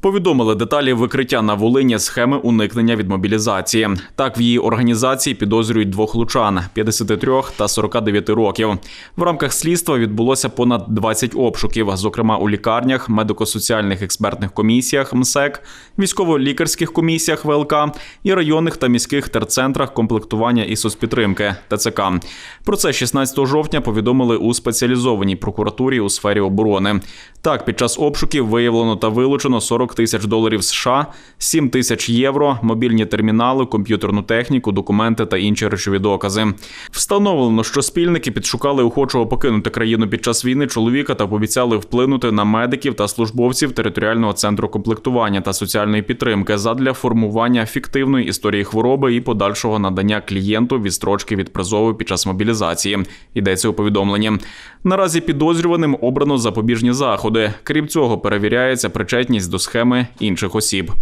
Повідомили деталі викриття на Волині схеми уникнення від мобілізації. Так, в її організації підозрюють двох лучан 53 та 49 років. В рамках слідства відбулося понад 20 обшуків, зокрема у лікарнях, медико-соціальних експертних комісіях МСЕК, військово-лікарських комісіях ВЛК і районних та міських терцентрах комплектування і соцпідтримки ТЦК. Про це 16 жовтня повідомили у спеціалізованій прокуратурі у сфері оборони. Так, під час обшуків виявлено та вилучено 40 тисяч доларів США, 7 тисяч євро, мобільні термінали, комп'ютерну техніку, документи та інші речові докази. Встановлено, що спільники підшукали охочого покинути країну під час війни чоловіка та пообіцяли вплинути на медиків та службовців територіального центру комплектування та соціальної підтримки задля формування фіктивної історії хвороби і подальшого надання клієнту відстрочки від призову під час мобілізації. Йдеться у повідомленні. Наразі підозрюваним обрано запобіжні заходи. Крім цього, перевіряється причетність до схеми інших осіб.